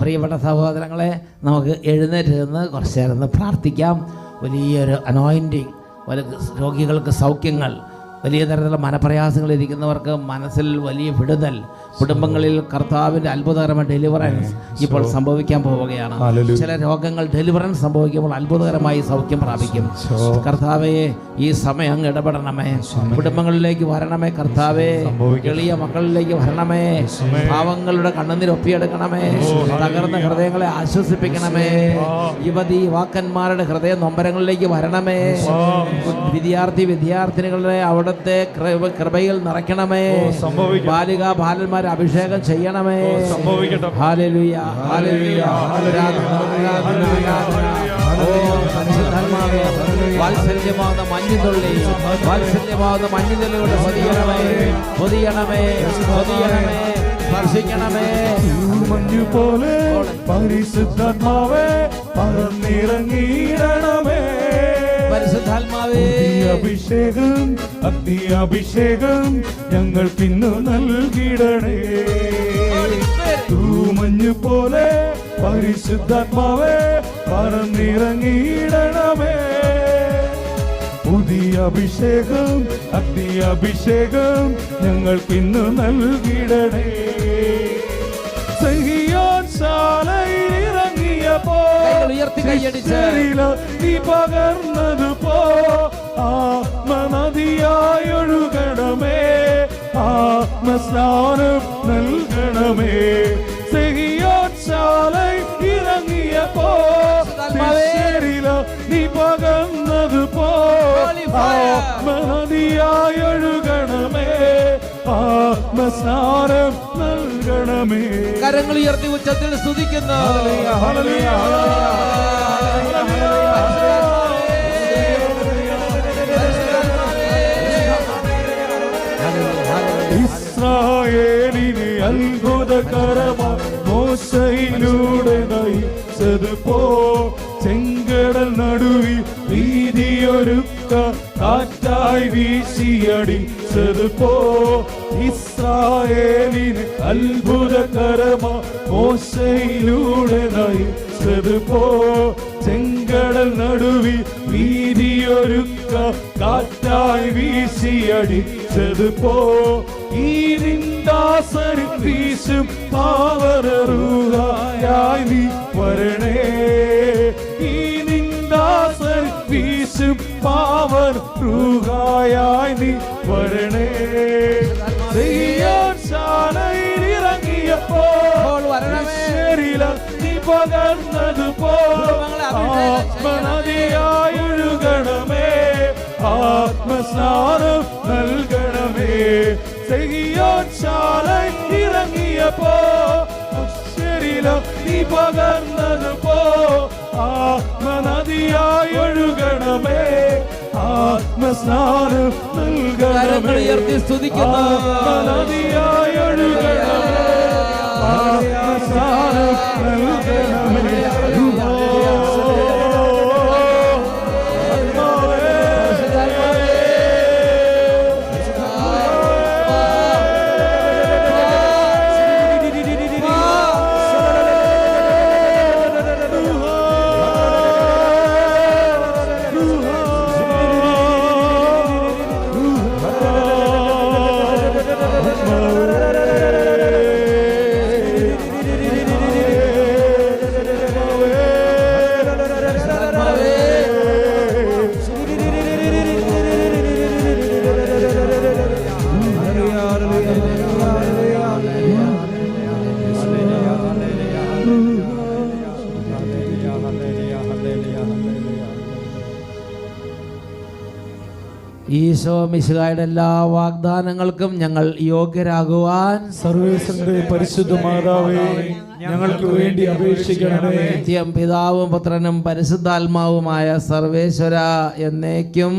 പ്രിയപ്പെട്ട സഹോദരങ്ങളെ നമുക്ക് എഴുന്നേറ്റ് നിന്ന് കുറച്ച് നേരം പ്രാർത്ഥിക്കാം. വലിയൊരു അനോയിന്റിങ് രോഗികൾക്ക് സൗഖ്യങ്ങൾ വലിയ തരത്തിലുള്ള മനപ്രയാസങ്ങളിരിക്കുന്നവർക്ക് മനസ്സിൽ വലിയ വിടുതൽ. കുടുംബങ്ങളിൽ കർത്താവിന്റെ അത്ഭുതകരമായ ഡെലിവറൻസ് ഇപ്പോൾ സംഭവിക്കാൻ പോവുകയാണ്. ചില രോഗങ്ങൾ ഡെലിവറൻസ് സംഭവിക്കുമ്പോൾ അത്ഭുതകരമായി സൗഖ്യം പ്രാപിക്കും. കർത്താവയെ ഈ സമയം അങ്ങ് ഇടപെടണമേ. കുടുംബങ്ങളിലേക്ക് വരണമേ കർത്താവെ. എളിയ മക്കളിലേക്ക് വരണമേ. പാവങ്ങളുടെ കണ്ണുനീർ ഒപ്പിയെടുക്കണമേ. തകർന്ന ഹൃദയങ്ങളെ ആശ്വസിപ്പിക്കണമേ. യുവതി യുവാക്കന്മാരുടെ ഹൃദയ നൊമ്പരങ്ങളിലേക്ക് വരണമേ. വിദ്യാർത്ഥി വിദ്യാർത്ഥിനികളുടെ അവിടുത്തെ കൃപ- കൃപയിൽ നിറയ്ക്കണമേ. ബാലിക ബാലന്മാരെ അഭിഷേകം ചെയ്യണമേ. സംഭവിക്കട്ടെ. ഹാലലുയ ഹാലലുയ ആരാധന ആരാധന ആരാധന. ഓ പരിശുദ്ധാത്മാവേ വാത്സല്യമാകുന്ന മഞ്ഞുതുള്ളി വാത്സല്യമാകുന്ന മഞ്ഞുതുള്ളിയുടെ പൊതിയണമേ പൊതിയണമേ പൊതിയണമേ സ്പർശിക്കണമേ മഞ്ഞു പോലെ പരിശുദ്ധാത്മാവേ പറന്നിറങ്ങിയിടണമേ. പരിശുദ്ധാത്മാവേ. അഭിഷേകം അഗ്നി അഭിഷേകം ഞങ്ങൾക്കിന്നു നൽകിടണേ. തൂമഞ്ഞു പോലെ പരിശുദ്ധാത്മാവേ പറന്നിറങ്ങിയിടണമേ. പുതിയ അഭിഷേകം അഗ്നി അഭിഷേകം ഞങ്ങൾക്കിന്നു നൽകിടണേ. സഹിയോൻ ശാലയിൽ കൈകൾ ഉയർത്തി കൈയടിച്ച്. നീ പകർന്നതു പോ. ആത്മനദിയായി ഒഴുകണമേ. ആത്മസ്നാനം നൽകണമേ. സെഹിയോച്ചാലൈ ഇറങ്ങിയപ്പോ നീ പകർന്നതു പോ. ആത്മനദിയായൊഴുകണമേ ആത്മസ്നാനം നൽകണമേ കരങ്ങൾ ഉയർത്തി ഉച്ചത്തിൽ സ്തുതിക്കുന്നു. ഇസ്രായേലിനെ അത്ഭുതകരമായി മോശയിലൂടെ നയിച്ചത് പോ. ചെങ്കടൽ നടുവി വീതിയൊരുക്ക കാറ്റായി വീശിയടി. ചെറുപ്പോ ഇസ്രായേലിന് അത്ഭുതകരമോ മോശയിലൂടെ നയി. ചെറുപ്പോ ചെങ്കടൽ നടുവിൽ വീതിയൊരുക്ക കാറ്റായി വീശിയടി. ചെറുപ്പോ ഈ നിന്ദാസരി വീശും പാവറൂഹായി നീ റൂഹായി നീ വരണേ. ശാലയിൽ നീ പകർന്നത് ഒഴുകണമേ ആത്മസ്നാനം നൽകണമേ. സഹിയോശാല ഇറങ്ങിയപ്പോ ശരീര നീ പകർന്നത് പോ ആത്മനദിയായി കരങ്ങൾ നൽകണമേ. ഉയർത്തി സ്തുതിക്കുന്നു. ആത്മനദിയായി ഒഴുകണമേ. നൽകണമേ. ഈശോ മിശിഹായുടെ എല്ലാ വാഗ്ദാനങ്ങൾക്കും ഞങ്ങൾ യോഗ്യരാകുവാൻ സർവേശ്വരന്റെ പരിശുദ്ധ മാതാവേ ഞങ്ങൾക്ക് വേണ്ടി അപേക്ഷിക്കണമേ. നിത്യം പിതാവും പുത്രനും പരിശുദ്ധാത്മാവുമായ സർവേശ്വര എന്നേക്കും.